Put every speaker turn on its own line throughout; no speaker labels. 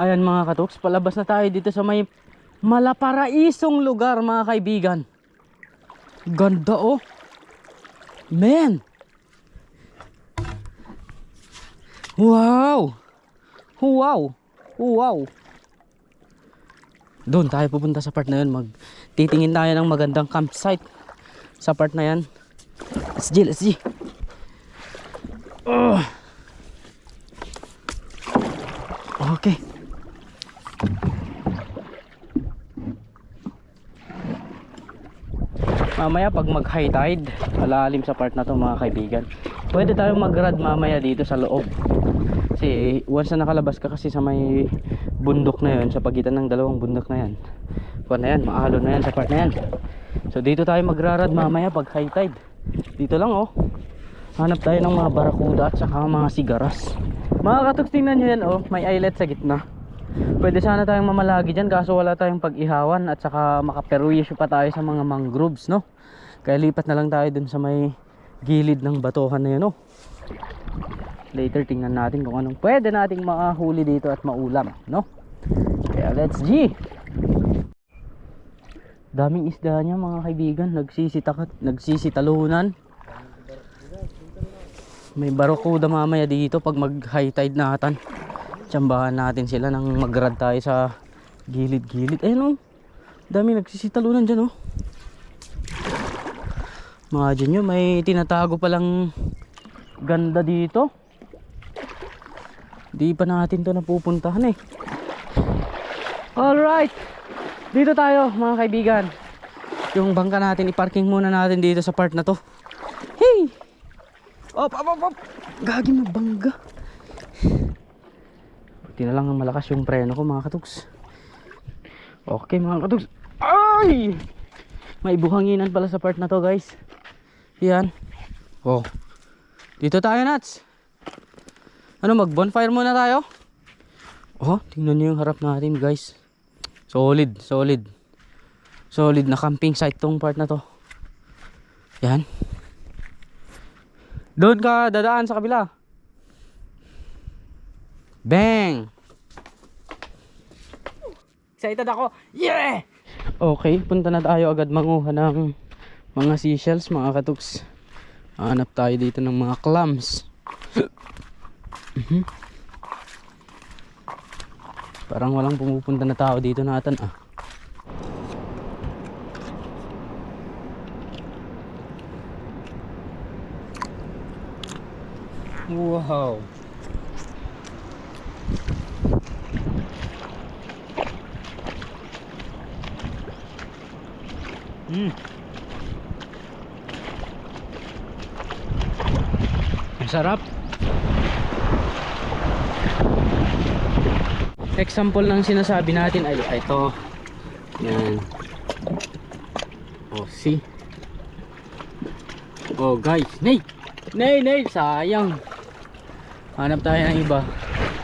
Ayan mga katoks, palabas na tayo dito sa may malaparaisong lugar mga kaibigan. Ganda oh. Man. Wow. Wow. Wow. Doon tayo pupunta sa part na yun. Magtitingin tayo ng magandang campsite sa part na yan. Let's G, let's G. Oh. Okay. Mamaya pag mag high tide, malalim sa part na to mga kaibigan. Pwede tayong mag-rad mamaya dito sa loob. Kasi once na nakalabas ka kasi sa may bundok na yun, sa pagitan ng dalawang bundok na yan. Kuwan na yan, maalo na yan sa part na yan. So dito tayo magrarad mamaya pag high tide. Dito lang oh. Hanap tayo ng mga barakuda at saka mga sigaras. Mga katoks tingnan nyo yan oh, may islet sa gitna. Pwede sana tayong mamalagi dyan kaso wala tayong pag-ihawan at saka makaperwisyo pa tayo sa mga mangroves no. Kaya lipat na lang tayo dun sa may gilid ng batuhan na yun oh. Later tingnan natin kung anong pwede nating makahuli dito at maulam no. Kaya let's G! Daming isda niya mga kaibigan, nagsisitakat, nagsisitalunan. May barakuda mamaya dito pag mag high tide natin. Tsambahan natin sila nang magrad tayo sa gilid-gilid. Ayun oh. Dami nagsisitalunan dyan oh. Imagine nyo, may tinatago palang ganda dito. Di pa natin to napupuntahan eh. Alright. Dito tayo mga kaibigan. Yung bangka natin, iparking muna natin dito sa part na to. Hey! Op, op, op, op! Gagi magbangga. Buti na lang ang malakas yung preno ko mga katugs. Okay mga katugs. Ay! May buhanginan pala sa part na to guys. Yan. Oh. Dito tayo nuts. Ano mag bonfire muna tayo? Oh, tingnan niyo yung harap natin guys. Solid, solid. Solid na camping site tong part na to. Yan. Doon ka dadaan sa kabila. Bang! Excited ako. Yeah! Okay, punta na tayo agad manguha ng mga seashells, mga katuks. Hanap tayo dito ng mga clams. Mhm. Parang walang pumupunta na tao dito natin ah. Wow. Mm. Ang sarap. Example ng sinasabi natin ay ito. Yan. Oh, see. Oh, guys. Nay! Nay, nay! Sayang. Hanap tayo ng iba.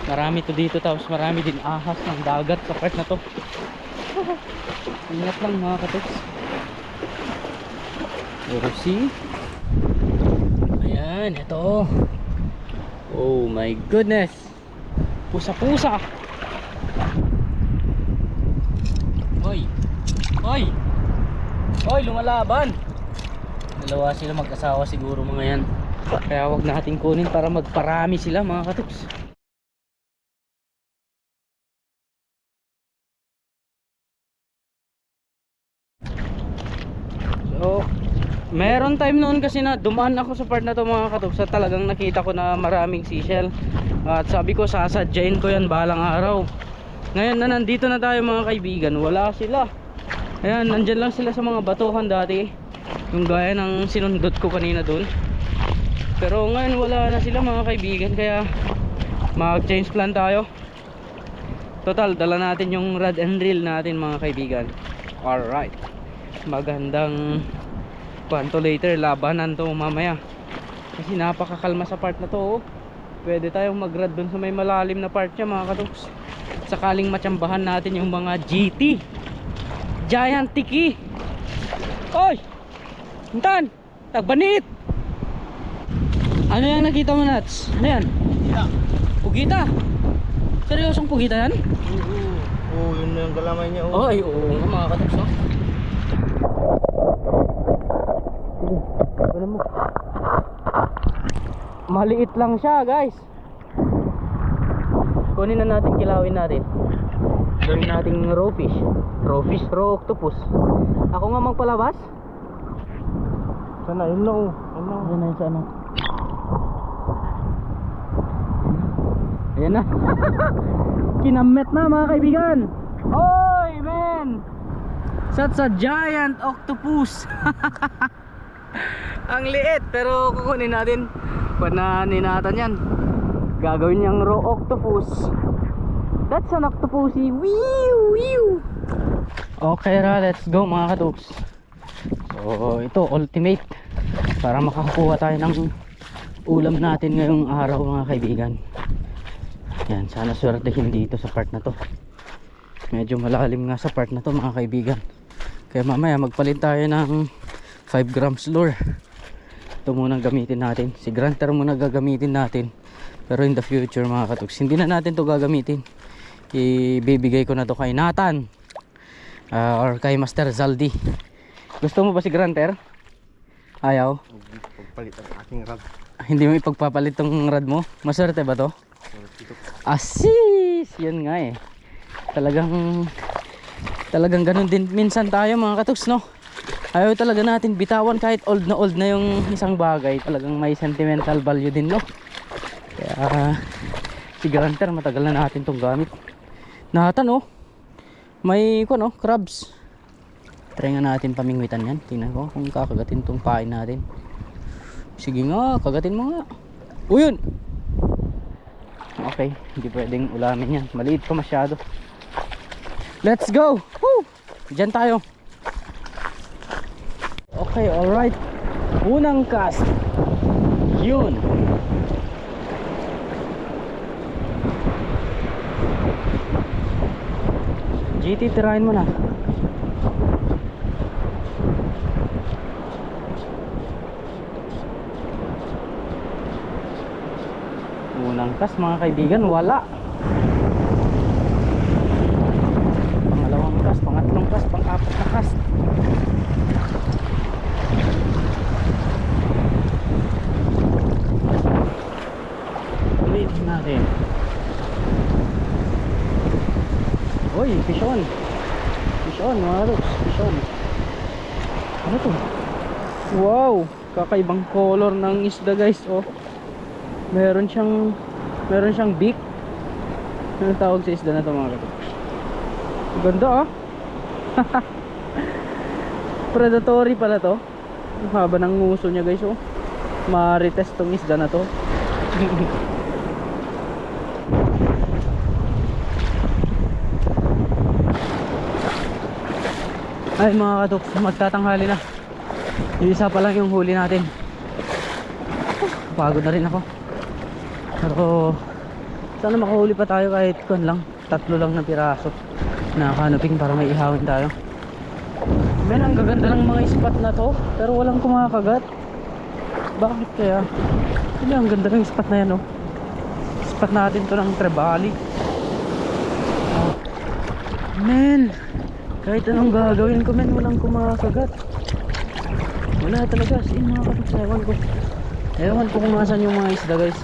Marami to dito tapos marami din ahas ng dagat sa part na to. Ingat lang mga katoks. See? Ayan, ito. Oh my goodness. Pusa-pusa. Hoy. Hoy. Hoy, lumalaban. Dalawa sila mag-asawa siguro mga yan. Kaya wag natin kunin para magparami sila mga katuks. So, meron time noon kasi na dumaan ako sa part na to mga katuks at talagang nakita ko na maraming seashell. At sabi ko sasadyain ko yan balang araw. Ngayon na nandito na tayo mga kaibigan, wala sila. Ayan, nandyan lang sila sa mga batuhan dati. Yung gaya ng sinundot ko kanina doon. Pero ngayon wala na sila mga kaibigan kaya mag-change plan tayo. Total, dala natin yung rod and reel natin mga kaibigan. Alright. Magandang kwanto later, labanan to mamaya. Kasi napakakalma sa part na to. Oh. Pwede tayong mag-rod dun sa may malalim na part niya mga katuks. Sakaling matsambahan natin yung mga GT. Giant Tiki. Oy! Hintan! Tagbanit! Ano yan nakita mo Nats? Ano yan? Pugita. Seryosong pugita yan?
Oo. Oo, yun na yung galamay niya.
Oo, ay oo nga mga katoks no? Sige, mo. Maliit lang siya guys. Kunin na natin, kilawin natin. Gawin nating raw fish. Raw fish, raw octopus. Ako nga magpalabas?
Sana, yun na oh. Ano?
Ayan na yun sa ano. Ayan na. Kinamet na mga kaibigan. Oy, man! Such a giant octopus. Ang liit pero kukunin natin. Pananin natin yan. Gagawin niyang raw octopus. That's an octopusy. Wiu, wiu. Okay ra, let's go mga katuks. So ito ultimate para makakuha tayo ng ulam natin ngayong araw mga kaibigan. Yan, sana swertehin dito sa part na to. Medyo malalim nga sa part na to mga kaibigan. Kaya mamaya magpalit tayo ng 5 grams lure. Ito munang gamitin natin. Si Granter muna gagamitin natin. Pero in the future mga katuks, hindi na natin to gagamitin. Ibibigay ko na to kay Nathan. Ah, or kay Master Zaldi. Gusto mo ba si Granter? Ayaw.
Pagpalit ang aking rad.
Hindi mo ipagpapalit tong rad mo? Maswerte ba to? Asis! Yan nga eh. Talagang talagang ganun din minsan tayo mga katuks no. Ayaw talaga natin bitawan kahit old na old na yung isang bagay. Talagang may sentimental value din no. Kaya si Granter matagal na natin tong gamit. Nahatan oh. May ko no, crabs. Try nga natin pamingwitan yan. Tingnan ko kung kakagatin tong pain natin. Sige nga, kagatin mo nga. O yun! Okay, hindi pwedeng ulamin yan. Maliit pa masyado. Let's go! Woo! Diyan tayo. Okay, alright. Unang cast. Yun. GT, tirahin mo na. Unang cast mga kaibigan, wala. Pangalawang cast, pangatlong cast, pang-apat na cast. Ulit natin. Uy, fish on. Fish on, mga loks, fish on. Ano to? Wow, kakaibang color ng isda guys, oh. Meron siyang meron siyang beak. Anong tawag sa isda na to mga loks? Ganda ah. Predatory pala to. Haba ng nguso niya guys, oh. Marites tong isda na to. Ay mga katoks, magtatanghali na. Yung isa pa lang yung huli natin. Pagod na rin ako. Pero sana makahuli pa tayo kahit kun lang. Tatlo lang na piraso na kanuping para may ihawin tayo. Men, ang gaganda ng mga spot na to. Pero walang kumakagat. Bakit kaya? Hindi, ang ganda ng spot na yan oh. Spot natin to ng Trebali. Men, kahit anong gagawin ko men, walang kumakagat. Wala talaga, as in mga kapit sa ewan ko. Ewan ko kung nasan yung mga isda guys.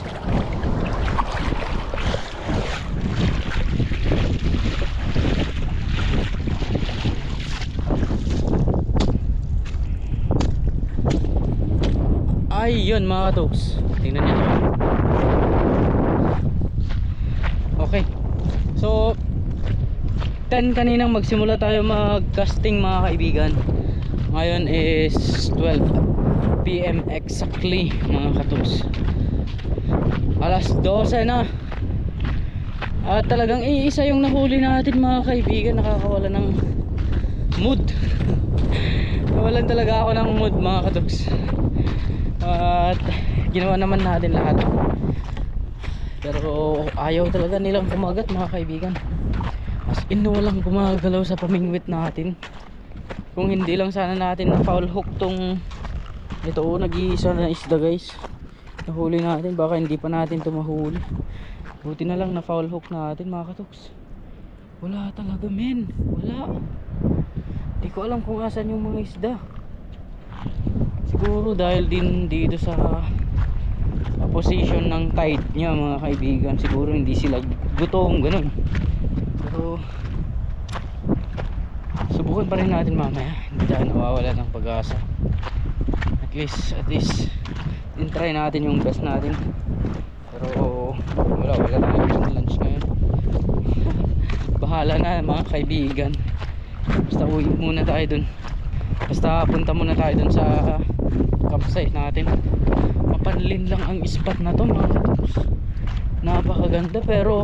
Ay, yun mga katoks. Tingnan niyo. Okay. So, 10 kaninang magsimula tayo mag-casting mga kaibigan. Ngayon is 12 PM exactly mga katoks. Alas 12 na. At talagang iisa yung nahuli natin mga kaibigan. Nakakawala ng mood. Nawalan talaga ako ng mood mga katoks. At ginawa naman natin lahat. Pero ayaw talaga nilang kumagat mga kaibigan. As in walang gumagalaw sa pamingwit natin. Kung hindi lang sana natin na foul hook tong ito oh, nag-iisa na isda guys. Nahuli natin baka hindi pa natin ito mahuli. Buti na lang na foul hook natin mga katoks. Wala talaga men. Wala. Di ko alam kung asan yung mga isda. Siguro dahil din dito sa, sa position ng tide niya mga kaibigan. Siguro hindi sila gutom ganun. Pero subukan pa rin natin mamaya. Hindi tayo nawawala ng pag-asa. At least, at least, din try natin yung best natin. Pero wala, wala tayong lunch ngayon. Bahala na mga kaibigan. Basta uwi muna tayo dun. Basta punta muna tayo dun sa campsite natin. Mapanlin lang ang spot na to mga katoks. Napakaganda pero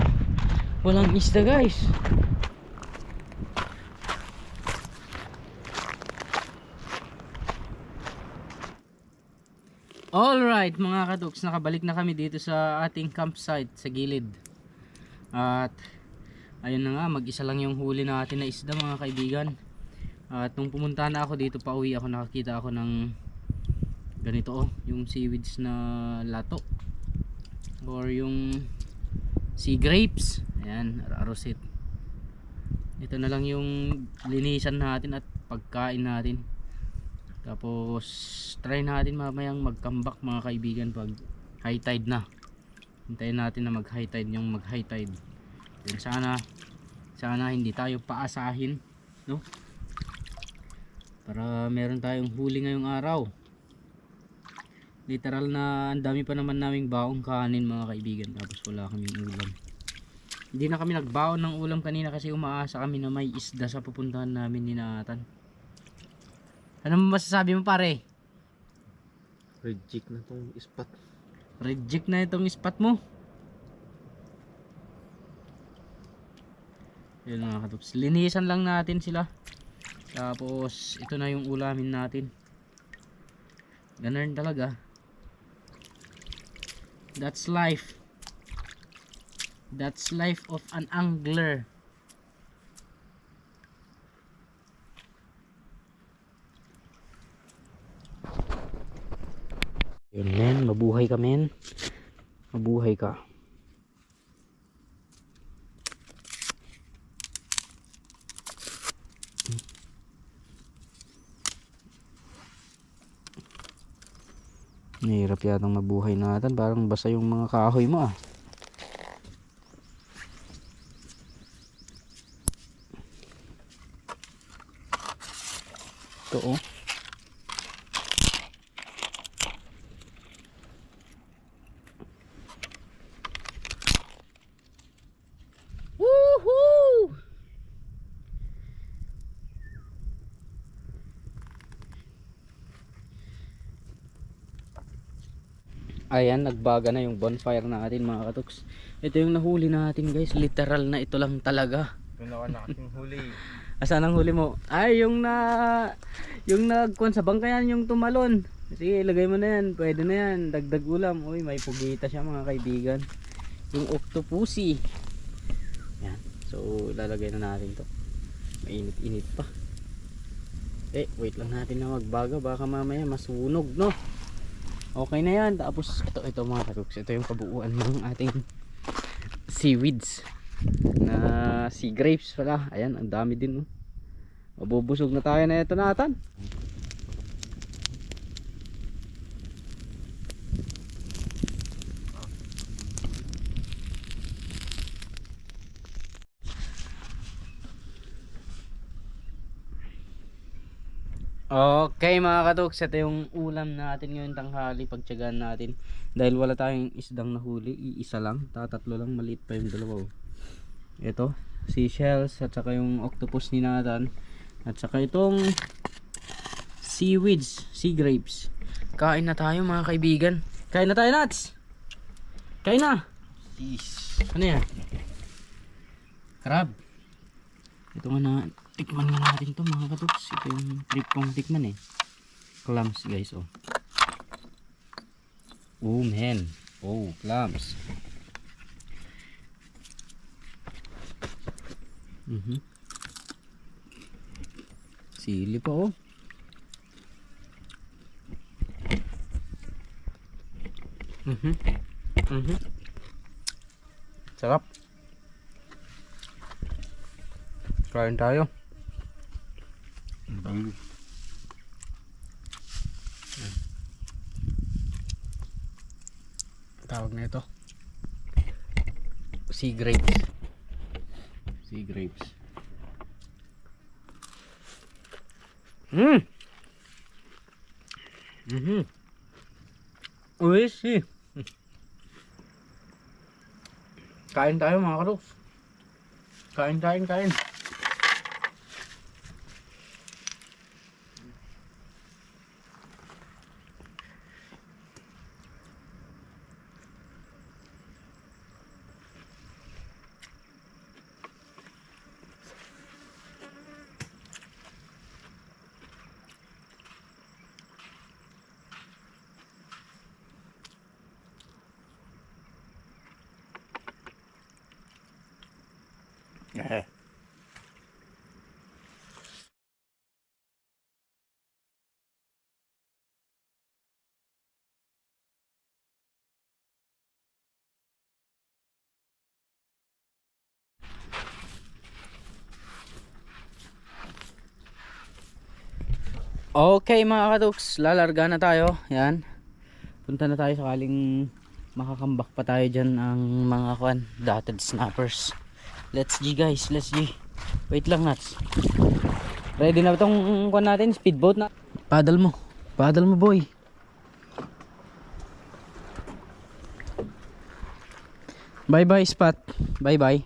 walang isda guys. Alright mga kaduks, nakabalik na kami dito sa ating campsite sa gilid. At ayun na nga, mag-isa lang yung huli natin na isda mga kaibigan. At nung pumunta na ako dito pa uwi ako nakakita ako ng ganito oh, yung seaweeds na lato. Or yung sea grapes. Ayan, arosit. Ito na lang yung linisan natin at pagkain natin. Tapos try natin mamayang mag-comeback mga kaibigan pag high tide na. Hintayin natin na mag high tide yung mag high tide. Then sana sana hindi tayo paasahin, no? Para meron tayong huli ngayong araw. Literal na ang dami pa naman naming baong kanin mga kaibigan tapos wala kaming ulam. Hindi na kami nagbaon ng ulam kanina kasi umaasa kami na may isda sa pupuntahan namin ni Nathan. Ano mo masasabi mo pare?
Reject na tong spot.
Reject na itong spot mo. Yun mga katups. Linisan lang natin sila. Tapos ito na yung ulamin natin. Ganun talaga. That's life. That's life of an angler. Yun men, mabuhay ka men. Mabuhay ka. Nahirap yatang mabuhay natin. Parang basa yung mga kahoy mo ah. Ito oh. Woohoo! Ayan, nagbaga na yung bonfire natin mga katoks. Ito yung nahuli natin guys. Literal na ito lang talaga.
Ginawa na aking huli.
Asan ang huli mo? Ay, yung na... Yung nagkuhan sa bangkayan, yung tumalon. Sige, ilagay mo na yan. Pwede na yan. Dagdag ulam. Uy, may pugita siya mga kaibigan. Yung octopussy. Yan. So, lalagay na natin to. Mainit-init pa. Eh, wait lang natin na magbaga. Baka mamaya masunog, no? Okay na yan. Tapos, ito, ito mga karuks. Ito yung kabuuan ng ating seaweeds. Na sea grapes pala. Ayan, ang dami din, no? Mabubusog na tayo na ito natan. Okay mga katoks, ito yung ulam natin ngayon tanghali pagtyagaan natin. Dahil wala tayong isdang nahuli, iisa lang, tatatlo lang, maliit pa yung dalawa. oh. Ito, seashells at saka yung octopus ni Nathan. At saka itong seaweeds, sea grapes. Kain na tayo mga kaibigan. Kain na tayo Nats! Kain na!
Sis.
Ano yan? Crab. Ito nga na, tikman nga natin to mga katuks. Ito yung trip kong tikman eh. Clams guys oh. Oh man. Oh, clams. Mhm. Sili pa oh. Mhm. Mhm. Sarap. Kain tayo. Na ito. Sea grapes.
Sea grapes.
Mm. Mhm. Uwisi. Kain tayo mga karoks. Kain, kain, kain. Okay mga katuks, lalarga na tayo. Yan. Punta na tayo sakaling makakambak pa tayo dyan ang mga kwan, dotted snappers. Let's G guys, let's G. Wait lang nuts. Ready na itong kwan natin? Speedboat na. Paddle mo. Paddle mo boy. Bye bye spot. Bye bye.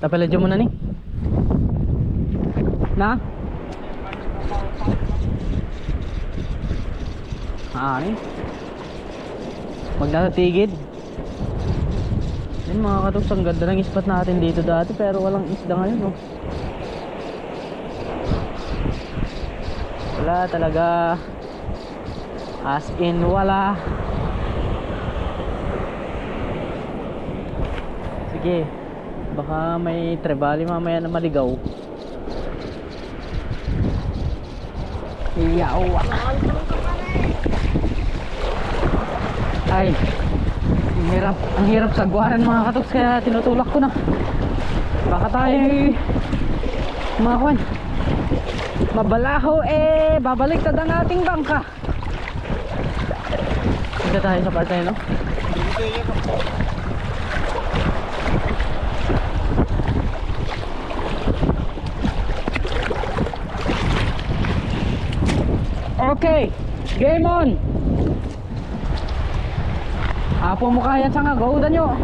Tapaladyo mo na ni. Na? Ah, ni. Magnatigid. Yan mga katuks, ang ganda ng spot natin dito dati pero walang isda ngayon oh. Wala talaga. As in wala. Sige. Baka may trebali mamaya na maligaw. Yawa. Ay. Hirap, ang hirap sagwaran mga katoks kaya tinutulak ko na. Baka tayo mga kwan. Mabalaho eh, babaliktad ang ating bangka. Punta tayo sa parte no? Okay, game on! Apo mo kaya sa nga, gaudan nyo.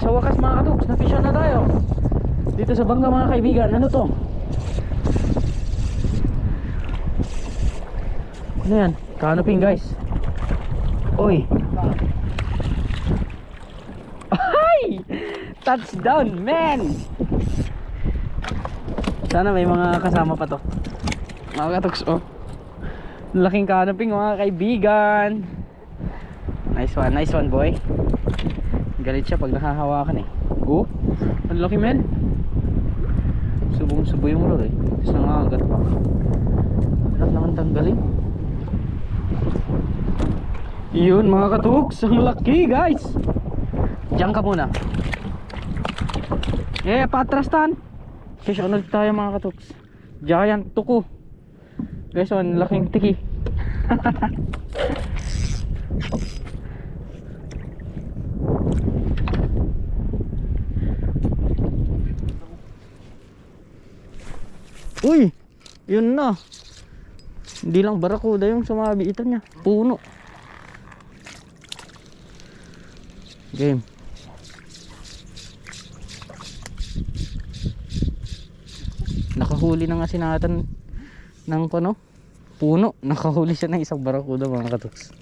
Sa wakas mga katuks, napisyon na tayo. Dito sa bangka mga kaibigan, ano to? Ano yan? Canoping guys. Oy. Ay! Touchdown, man! Sana may mga kasama pa to. Mga katuks, oh. Laking canoping mga kaibigan. Nice one, nice one boy. Galit siya pag nakahawakan eh. Oh, ang laki men. Subong subo yung lure eh. Tapos nangangagat pa. Hirap naman tanggalin. Yun mga katuks, ang laki guys. Diyan ka muna. Eh, patras tan. Fish on ulit tayo mga katuks. Giant tuko. Guys, ang laking tiki. Uy! Yun na. Hindi lang barakuda yung sumabiitan niya. Puno. Game. Nakahuli na nga sinatan ng ano, puno. Nakahuli siya ng isang barakuda mga katuks.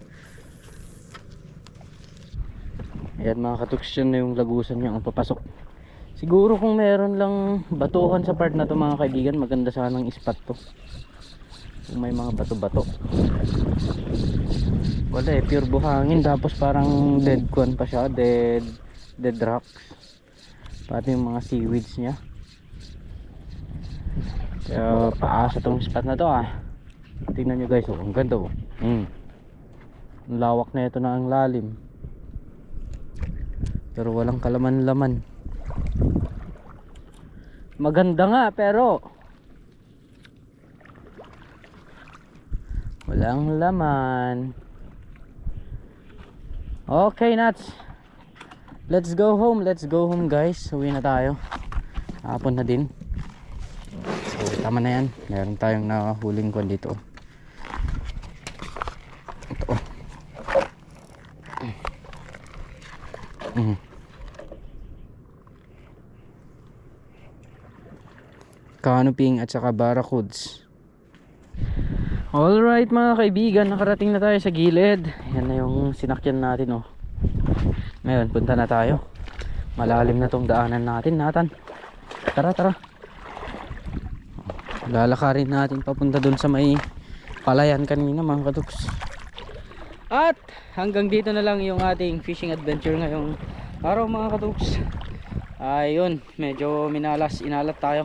Ayan mga katuks yun na yung lagusan niya ang papasok. Siguro kung meron lang batuhan sa part na to mga kaibigan, maganda sanang spot to. Kung may mga bato-bato. Wala eh, pure buhangin tapos parang dead kwan pa siya, dead dead rocks. Pati yung mga seaweeds niya. Kaya paasa tong spot na to ah. Tingnan nyo guys oh. Ang ganda oh. Mm. ang lawak na ito na ang lalim. Pero walang kalaman laman maganda nga pero walang laman. Okay nuts let's go home. Let's go home guys. Uwi na tayo. Hapon na din tama na yan meron tayong nakahuling kwan dito ito oh. Mm. canoping at saka barracuds Alright mga kaibigan, nakarating na tayo sa gilid. Yan na yung sinakyan natin oh. Ngayon, punta na tayo. Malalim na tong daanan natin, Nathan. Tara, tara. Lalakarin natin papunta dun sa may palayan kanina mga katuks. At hanggang dito na lang yung ating fishing adventure ngayong araw mga katuks. Ayun, medyo minalas, inalat tayo.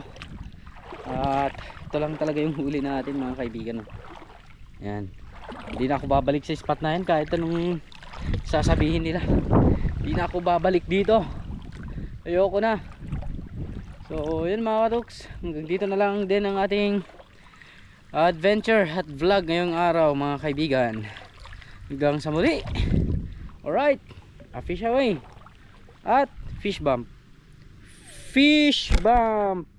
At ito lang talaga yung huli natin mga kaibigan. Yan. Hindi na ako babalik sa spot na yan kahit anong sasabihin nila. Hindi na ako babalik dito. Ayoko na. So, yun mga katuks. Hanggang dito na lang din ang ating adventure at vlog ngayong araw mga kaibigan. Hanggang sa muli. Alright. A fish away. At fish bump. Fish bump.